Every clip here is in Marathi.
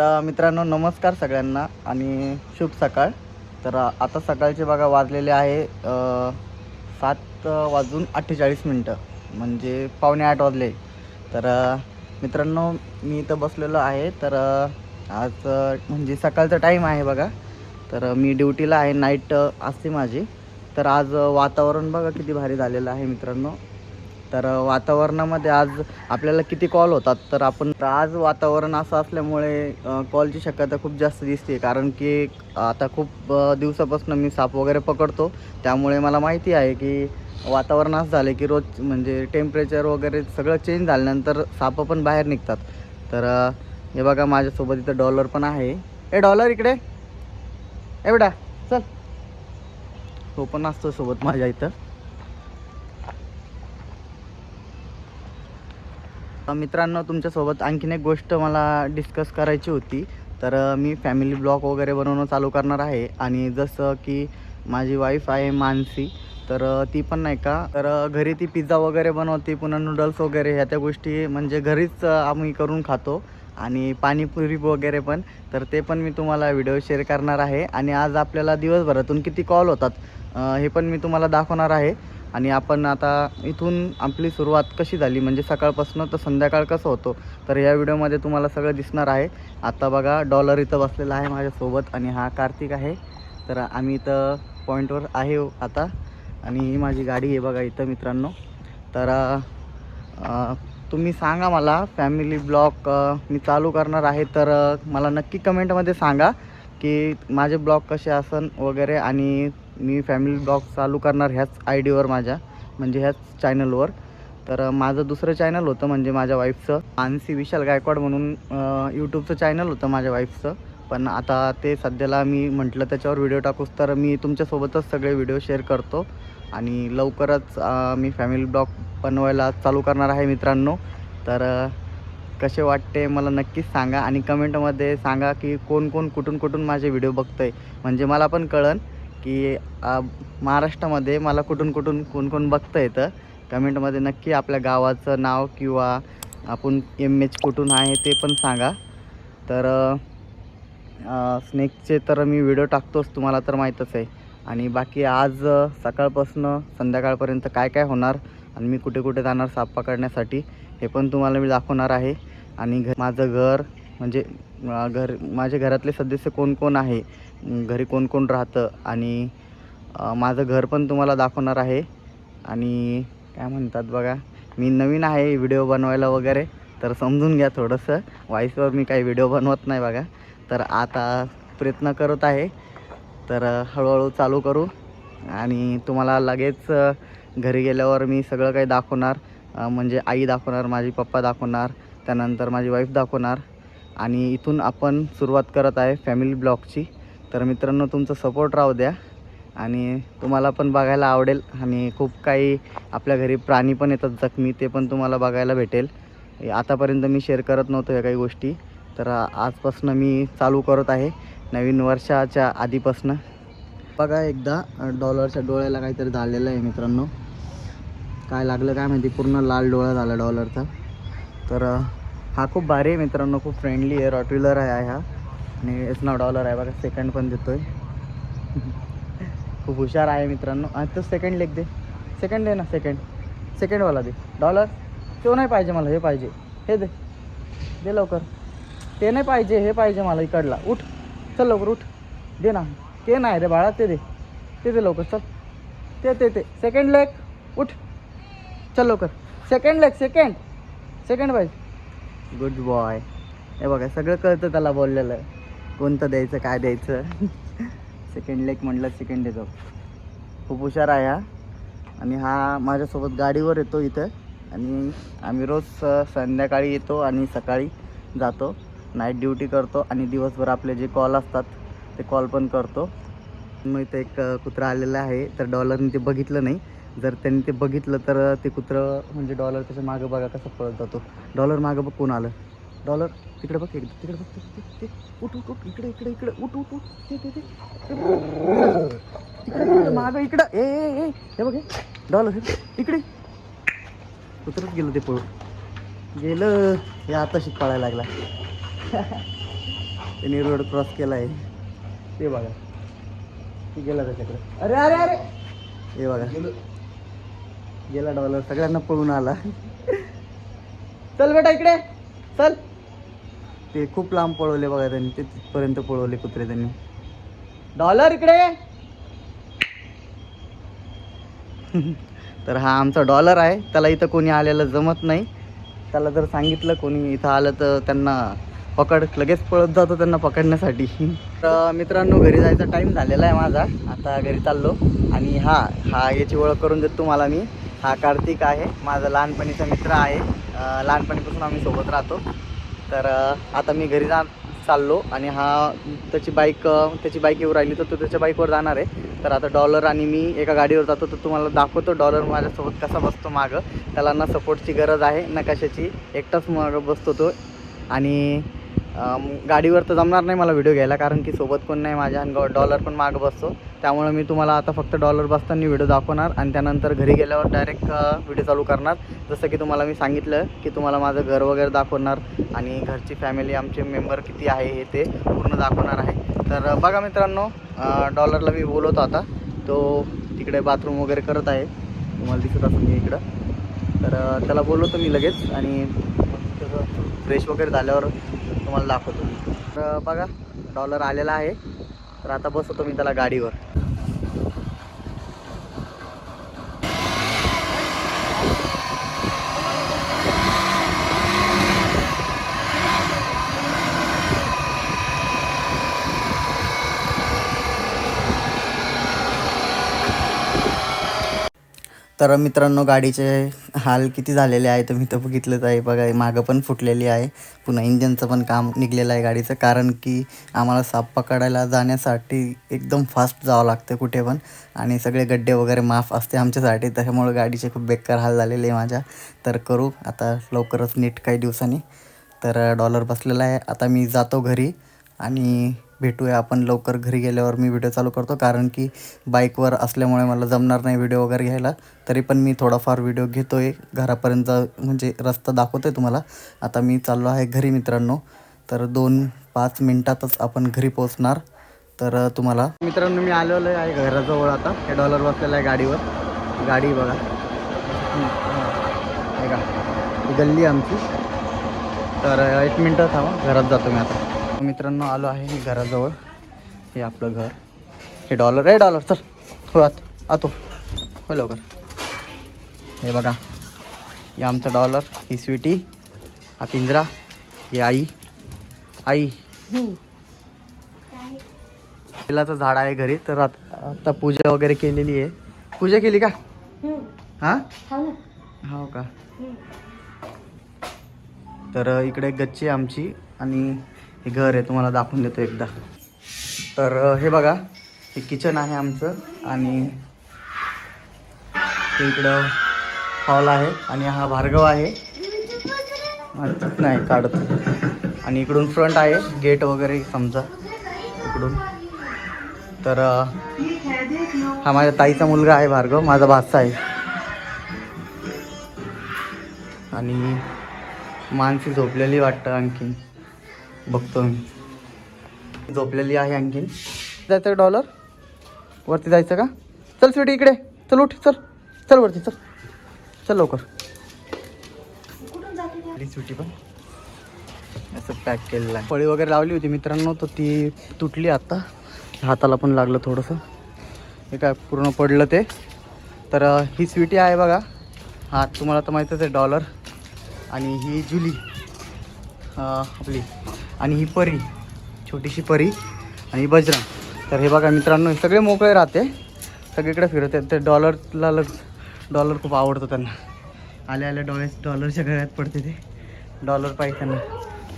तर मित्रांनो नमस्कार सगळ्यांना आणि शुभ सकाळ. तर आता सकाळचे बघा वाजलेले आहे सात वाजून अठ्ठेचाळीस मिनटं म्हणजे पावणे आठ वाजले. तर मित्रांनो मी इथं बसलेलो आहे. तर आज म्हणजे सकाळचा टाईम आहे बघा. तर मी ड्युटीला आहे नाईट असते माझी. तर आज वातावरण बघा किती भारी झालेलं आहे मित्रांनो. तर वातावरणामध्ये आज आपल्याला किती कॉल होतात? तर आपण तर आज वातावरण असं असल्यामुळे कॉलची शक्यता खूप जास्त दिसते. कारण की आता खूप दिवसापासून मी साप वगैरे पकडतो. त्यामुळे मला माहिती आहे की वातावरण असं झालं की रोज म्हणजे टेम्परेचर वगैरे सगळं चेंज झाल्यानंतर सापं पण बाहेर निघतात. तर हे बघा माझ्यासोबत इथं डॉलर पण आहे. ए डॉलर इकडे. ए बेटा चल. तो पण असतो सोबत माझ्या इथं. मित्रांनो तुमच्यासोबत आणखीन एक गोष्ट मला डिस्कस करायची होती. तर मी फॅमिली ब्लॉग वगैरे बनवणं चालू करणार आहे. आणि जसं की माझी वाईफ आहे मानसी तर ती पण नाही का? तर घरी ती पिझ्झा वगैरे बनवते पुन्हा नूडल्स वगैरे ह्या त्या गोष्टी म्हणजे घरीच आम्ही करून खातो. आणि पाणीपुरी वगैरे पण. तर ते पण मी तुम्हाला व्हिडिओ शेअर करणार आहे. आणि आज आपल्याला दिवसभरातून किती कॉल होतात हे पण मी तुम्हाला दाखवणार आहे. आणि आपण आता इथून आपली सुरुवात कशी झाली? म्हणजे सकाळपासून तर संध्याकाळ कसं होतो? तर या व्हिडिओमध्ये तुम्हाला सगळं दिसणार आहे. आता बघा डॉलर इथं बसलेला आहे माझ्यासोबत आणि हा कार्तिक आहे. तर आम्ही इथं पॉईंटवर आहे हो आता. आणि ही माझी गाडी आहे बघा इथं मित्रांनो. तर तुम्ही सांगा मला फॅमिली ब्लॉग मी चालू करणार आहे तर मला नक्की कमेंटमध्ये सांगा की माझे ब्लॉग कसे असन वगैरे आणि मी फॅमिली ब्लॉग चालू करणार ह्याच आय डीवर माझ्या म्हणजे ह्याच चॅनलवर तर माझं दुसरं चॅनल होतं म्हणजे माझ्या वाईफचं मानसी विशाल गायकवाड म्हणून यूट्यूबचं चॅनल होतं माझ्या वाईफचं पण आता ते सध्याला मी म्हटलं त्याच्यावर व्हिडिओ टाकूस तर मी तुमच्यासोबतच सगळे व्हिडिओ शेअर करतो. आणि लवकरच मी फॅमिली ब्लॉग बनवायला चालू करणार आहे मित्रांनो. तर कसे वाटते मला नक्कीच सांगा. आणि कमेंटमध्ये सांगा की कोण कोण कुठून कुठून माझे व्हिडिओ बघतं आहे म्हणजे मला पण कळन. की महाराष्ट्रामध्ये मला कुठून कुठून कोण कोण बघतं येतं कमेंटमध्ये नक्की आपल्या गावाचं नाव किंवा आपण एम एच कुठून आहे ते पण सांगा. तर स्नेकचे तर मी व्हिडिओ टाकतोच तुम्हाला तर माहीतच आहे. आणि बाकी आज सकाळपासून संध्याकाळपर्यंत काय काय होणार आणि मी कुठे कुठे जाणार साप पकडण्यासाठी हे पण तुम्हाला मी दाखवणार आहे. आणि घ माझं घर म्हणजे घर माझ्या घरातले सदस्य कोण कोण आहे घरी कोण कोण राहतं आणि माझं घर पण तुम्हाला दाखवणार आहे. आणि काय म्हणतात बघा मी नवीन आहे व्हिडिओ बनवायला वगैरे तर समजून घ्या थोडंसं. व्हॉईसवर मी काही व्हिडिओ बनवत नाही बघा. तर आता प्रयत्न करत आहे. तर हळूहळू चालू करू. आणि तुम्हाला लगेच घरी गेल्यावर मी सगळं काही दाखवणार. म्हणजे आई दाखवणार माझी पप्पा दाखवणार त्यानंतर माझी वाईफ दाखवणार. आणि इथून आपण सुरुवात करत आहे फॅमिली ब्लॉगची तर मित्रांनो तुमचं सपोर्ट राहू द्या. आणि तुम्हाला पण बघायला आवडेल आणि खूप काही आपल्या घरी प्राणी पण येतात जखमी ते पण तुम्हाला बघायला भेटेल. आतापर्यंत मी शेअर करत नव्हतो या काही गोष्टी. तर आजपासून आजपासनं मी चालू करत आहे नवीन वर्षाच्या आधीपासनं. बघा एकदा डॉलरच्या डोळ्याला काहीतरी झालेलं आहे मित्रांनो. काय लागलं काय माहिती पूर्ण लाल डोळा झाला डॉलरचा. तर हा खूप भारी आहे मित्रांनो खूप फ्रेंडली आहे रॉटविलर आहे हा. आणि याचं नाव डॉलर आहे बघा सेकंड पण देतो आहे खूप हुशार आहे मित्रांनो. आणि तो सेकंड लेग दे. सेकंड दे ना सेकंड सेकंडवाला दे. डॉलर तो नाही पाहिजे मला हे पाहिजे. हे दे. दे लवकर. ते नाही पाहिजे हे पाहिजे मला इकडला. उठ. चल लवकर उठ. दे ना. ते नाही रे बाळा ते दे. ते दे लवकर चल. ते ते ते. सेकंड लेग उठ. चल लवकर. सेकंड लेग सेकंड सेकंड पाहिजे. गुड बॉय हे बघा सगळं कळतं त्याला बोललेलं. कोणतं द्यायचं काय द्यायचं? सेकंड लेग म्हटलं सेकंड डे जाऊ खूप हुशार आहे हा. आणि हा माझ्यासोबत गाडीवर येतो इथं. आणि आम्ही रोज संध्याकाळी येतो आणि सकाळी जातो. नाईट ड्युटी करतो आणि दिवसभर आपले जे कॉल असतात ते कॉल पण करतो. मग इथं एक कुत्रा आलेलं आहे तर डॉलरने ते बघितलं नाही. जर त्यांनी ते बघितलं तर ते कुत्रं म्हणजे डॉलर त्याच्या मागं बघा कसं पळत जातो. डॉलर मागं बघ कोण आलं. डॉलर. तिकडे बघ एकदा तिकडे बघ ते- उठ उठ उठ. इकडे इकडे इकडे. उठ उठ उठ. ते ते ते. तिकडे तिकडे मागं इकडं. ए ए हे बघ डॉलर इकडे. उतरत गेलं ते पळून. गेलं. हे आता शिक पळायला लागला. त्याने रोड क्रॉस केला आहे ते बघा. ते गेला त्याच्याकडे. अरे अरे अरे. हे बघा. गेला डॉलर. सगळ्यांना पळून आला. चल बेटा इकडे. चल. ते खूप लांब पळवले बघा त्यांनी ते तिथपर्यंत पळवले कुत्रे त्यांनी. डॉलर इकडे! तर हा आमचा डॉलर आहे त्याला इथं कोणी आलेलं जमत नाही. त्याला जर सांगितलं कोणी इथं आलं तर त्यांना पकड लगेच पळत जातो त्यांना पकडण्यासाठी. तर मित्रांनो घरी जायचा टाईम झालेला आहे माझा. आता घरी चाललो. आणि हा हा याची ओळख करून देतो तुम्हाला मी. हा कार्तिक आहे माझा लहानपणीचा मित्र आहे. लहानपणीपासून आम्ही सोबत राहतो. तर आता मी घरी जा चाललो आणि हा त्याची बाईक त्याची बाईक येऊ राहिली तर तो त्याच्या बाईकवर जाणार आहे. तर आता डॉलर आणि मी एका गाडीवर जातो तर तुम्हाला दाखवतो डॉलर माझ्यासोबत कसा बसतो मागं. त्याला ना सपोर्टची गरज आहे ना कशाची एकटाच मागं बसतो तो. आणि गाडीवर तर जमणार नाही मला व्हिडिओ घ्यायला कारण की सोबत कोण नाही माझ्या आणि डॉलर पण मागं बसतो. त्यामुळे मी तुम्हाला आता फक्त डॉलर बसताना व्हिडिओ दाखवणार आणि त्यानंतर घरी गेल्यावर डायरेक्ट व्हिडिओ चालू करणार. जसं की तुम्हाला मी सांगितलं की तुम्हाला माझं घर वगैरे दाखवणार आणि घरची फॅमिली आमचे मेंबर किती आहे हे ते पूर्ण दाखवणार आहे. तर बघा मित्रांनो डॉलरला मी बोलवतो आता. तो तिकडे बाथरूम वगैरे करत आहे. तुम्हाला दिसत असेल मी इकडं. तर त्याला बोलवतो मी लगेच आणि फ्रेश वगैरे झाल्यावर तुम्हाला दाखवतो. तर बघा डॉलर आलेला आहे. तर आता बसवतो मी त्याला गाडीवर. तर मित्रांनो गाडीचे हाल किती झालेले आहे तुम्ही तर बघितलंच आहे. बघा मागं पण फुटलेली आहे. पुन्हा इंजनचं पण काम निघलेलं आहे गाडीचं कारण की आम्हाला साप पकडायला जाण्यासाठी एकदम फास्ट जावं लागतं कुठे पण. आणि सगळे गड्डे वगैरे माफ असते आमच्यासाठी त्याच्यामुळे गाडीचे खूप बेकार हाल झालेले आहे माझ्या. तर करू आता लवकरच नीट काही दिवसांनी. तर डॉलर बसलेला आहे. आता मी जातो घरी आणि भेटूया आपण लवकर घरी गेल्यावर मी व्हिडिओ चालू करतो. कारण की बाईकवर असल्यामुळे मला जमणार नाही व्हिडिओ वगैरे घ्यायला. तरी पण मी थोडाफार व्हिडिओ घेतो आहे घरापर्यंत म्हणजे रस्ता दाखवतो आहे तुम्हाला. आता मी चाललो आहे घरी मित्रांनो. तर दोन पाच मिनटातच आपण घरी पोहोचणार. तर तुम्हाला मित्रांनो मी आलेलो आहे घराजवळ आता. हे डॉलर बसलेलं आहे गाडीवर. गाडी बघा. ही गल्ली आहे आमची. तर एक मिनटं थांबा. घरात जातो मी आता. मित्रांनो आलो आहे मी घराजवळ. हे आपलं घर. हे डॉलर आहे डॉलर चल हो आत आतो. हो लवकर. हे बघा. हे आमचं डॉलर ही स्वीटी. हा पिंजरा. ही आई. आई. तेलाचं झाड आहे घरी तर आता पूजा वगैरे केलेली आहे. पूजा केली का? हां? हो का? तर इकडे गच्ची आहे आमची आणि हे घर आहे तुम्हाला दाखवून देतो एकदा. तर हे बघा हे किचन आहे आमचं आणि इकडं हॉल आहे आणि हा भार्गव आहे. नाही काढत. आणि इकडून फ्रंट आहे गेट वगैरे समजा इकडून. तर हा माझ्या ताईचा मुलगा आहे भार्गव माझा भाचा आहे. आणि मानसी झोपलेली वाटतं आणखीन. बघतो मी. झोपलेली आहे आणखीन. जायचं डॉलर? वरती जायचं का? चल स्वीटी इकडे. चल उठ चल. चल वरती चल. चल लवकर. स्वीटी पण. असं पॅक केलेलं आहे. फळी वगैरे लावली होती मित्रांनो तर ती तुटली आता. हाताला पण लागलं थोडंसं. हे काय पूर्ण पडलं ते. तर ही स्वीटी आहे बघा. हा तुम्हाला तर माहीतच आहे डॉलर. आणि ही जुली. आपली. आणि ही परी छोटीशी परी आणि बजरा बजरंग. तर हे बघा मित्रांनो सगळे मोकळे राहते. सगळीकडे फिरत ते डॉलरला लग डॉलर खूप आवडतो त्यांना. आले आले डॉलर डॉलरच्या गळ्यात पडते ते. डॉलर पाय त्यांना.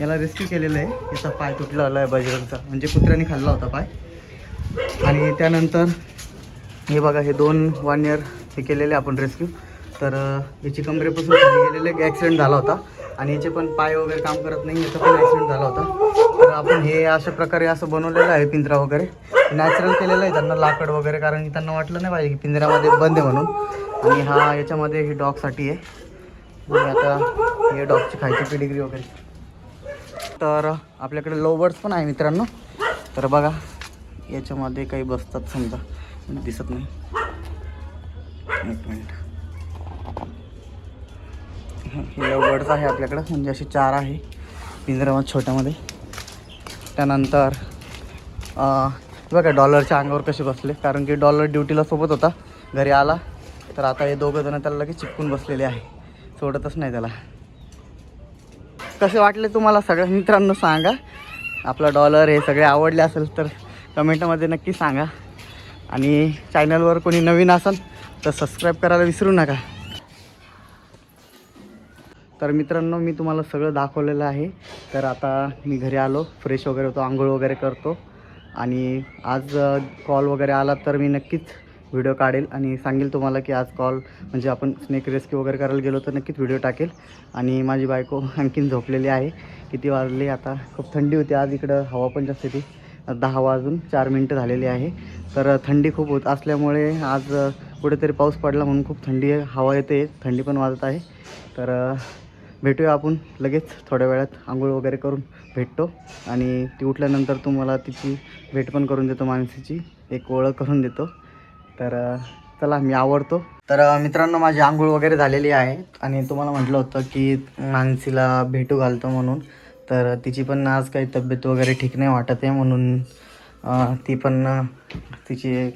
याला रेस्क्यू केलेलं आहे. याचा पाय तुटला आला आहे बजरंगचा. म्हणजे कुत्र्याने खाल्ला होता पाय. आणि त्यानंतर हे बघा हे दोन वन इयर हे केलेले आपण रेस्क्यू तर याची कमरेपासून गेलेलं गेलेले ॲक्सिडेंट झाला होता. आणि याचे पण पाय वगैरे काम करत नाही याचा पण ॲक्सिडेंट झाला होता. तर आपण हे अशा प्रकारे असं बनवलेलं आहे पिंजरा वगैरे. नॅचरल केलेलं आहे त्यांना लाकड वगैरे कारण की त्यांना वाटलं नाही पाहिजे की पिंजऱ्यामध्ये बंद आहे म्हणून. आणि हा याच्यामध्ये हे डॉगसाठी आहे. आणि आता हे डॉगची खायची पिडिग्री वगैरे. तर आपल्याकडे लोबर्ड्स पण आहे मित्रांनो. तर बघा याच्यामध्ये काही बसतात समजा. दिसत नाही. एक मिनिट. हे लवबर्ड्स आहे आपल्याकडं. म्हणजे असे चार आहे. पिंजऱ्यामध्ये छोट्यामध्ये. त्यानंतर बघा डॉलरच्या अंगावर कसे बसले. कारण की डॉलर ड्युटीला सोबत होता. घरी आला. तर आता हे दोघं जण त्याला लगेच चिपकून बसलेले आहे. सोडतच नाही त्याला. कसे वाटले तुम्हाला सगळ्या मित्रांनो सांगा. आपला डॉलर हे सगळे आवडले असेल तर कमेंटमध्ये नक्की सांगा. आणि चॅनलवर कोणी नवीन असेल तर सबस्क्राईब करायला विसरू नका. तर मित्रांनो मी तुम्हाला सगळं दाखवलेलं आहे. तर आता मी घरी आलो फ्रेश वगैरे होतो आंघोळ वगैरे करतो. आणि आज कॉल वगैरे आला तर मी नक्कीच व्हिडिओ काढेल आणि सांगेल तुम्हाला की आज कॉल म्हणजे आपण स्नेक रेस्क्यू वगैरे करायला गेलो तर नक्कीच व्हिडिओ टाकेल. आणि माझी बायको आणखीन झोपलेली आहे. किती वाजले आता? खूप थंडी होती आज इकडं हवा पण जास्त होती. दहा वाजून चार मिनटं झालेली आहे. तर थंडी खूप होत असल्यामुळे आज कुठेतरी पाऊस पडला म्हणून खूप थंडी हवा येते. थंडी पण वाजत आहे. तर भेटूया आपण लगेच थोड्या वेळात. आंघोळ वगैरे करून भेटतो. आणि ती उठल्यानंतर तुम्हाला तिची भेट पण करून देतो माणसाची एक ओळख करून देतो. तर चला मी आवडतो. तर मित्रांनो माझी आंघोळ वगैरे झालेली आहे. आणि तुम्हाला म्हटलं होतं की मानसीला भेटू घालतो म्हणून. तर तिची पण आज काही तब्येत वगैरे ठीक नाही वाटत आहे म्हणून ती पण तिची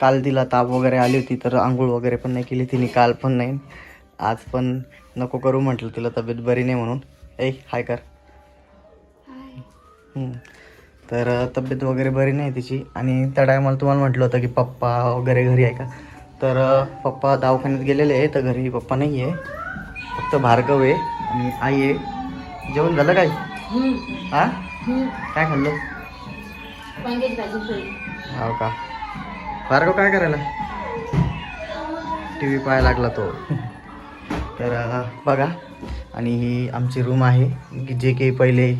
काल तिला ताप वगैरे आली होती तर आंघोळ वगैरे पण नाही केली. तिने काल पण नाही. आज पण नको करू म्हटलं तिला तब्येत बरी नाही म्हणून. ए हाय कर. तर तब्येत वगैरे बरी नाही तिची. आणि त्या टायमाला तुम्हाला म्हटलं होतं की पप्पा वगैरे घरी आहे का? तर पप्पा दवाखान्यात गेलेले आहे तर घरी पप्पा नाही आहे. फक्त भार्गव आहे आणि आई आहे. जेवण झालं काय? हा काय खाल्लं? हो का? भार्गव काय करायला? टी व्ही पाहायला लागला तो. तर बघा. आणि ही आमची रूम आहे की जे काही पहिले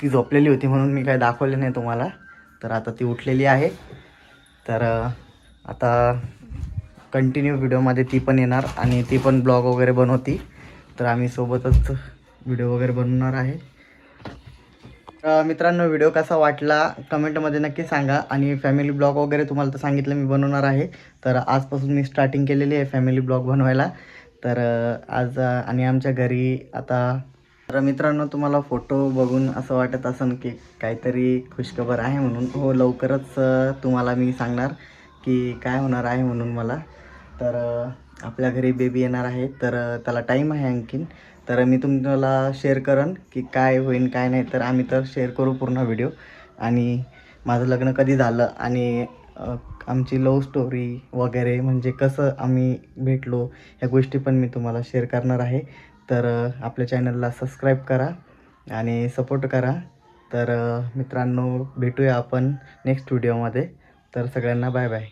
ती झोपलेली होती म्हणून मी काय दाखवले नाही तुम्हाला. तर आता ती उठलेली आहे. तर आता कंटिन्यू व्हिडिओमध्ये ती पण येणार आणि ती पण ब्लॉग वगैरे बनवती. तर आम्ही सोबतच व्हिडिओ वगैरे बनवणार आहे. मित्रांनो व्हिडिओ कसा वाटला कमेंटमध्ये नक्की सांगा. आणि फॅमिली ब्लॉग वगैरे तुम्हाला तर सांगितलं मी बनवणार आहे. तर आजपासून मी स्टार्टिंग केलेली आहे फॅमिली ब्लॉग बनवायला. तर आज आणि आमच्या घरी आता तर मित्रांनो तुम्हाला फोटो बघून असं वाटत असेल की काहीतरी खुशखबर आहे म्हणून. हो लवकरच तुम्हाला मी सांगणार की काय होणार आहे म्हणून मला. तर आपल्या घरी बेबी येणार आहे. तर त्याला टाईम आहे आणखीन. तर मी तुम्हाला शेअर करेन की काय होईन काय नाही. तर आम्ही तर शेअर करू पूर्ण व्हिडिओ आणि माझं लग्न कधी झालं आणि आमची लव्ह स्टोरी वगैरे म्हणजे कसं आम्ही भेटलो ह्या गोष्टी पण मी तुम्हाला शेअर करणार आहे. तर आपल्या चॅनलला सबस्क्राईब करा आणि सपोर्ट करा. तर मित्रांनो भेटूया आपण नेक्स्ट व्हिडिओमध्ये तर सगळ्यांना बाय बाय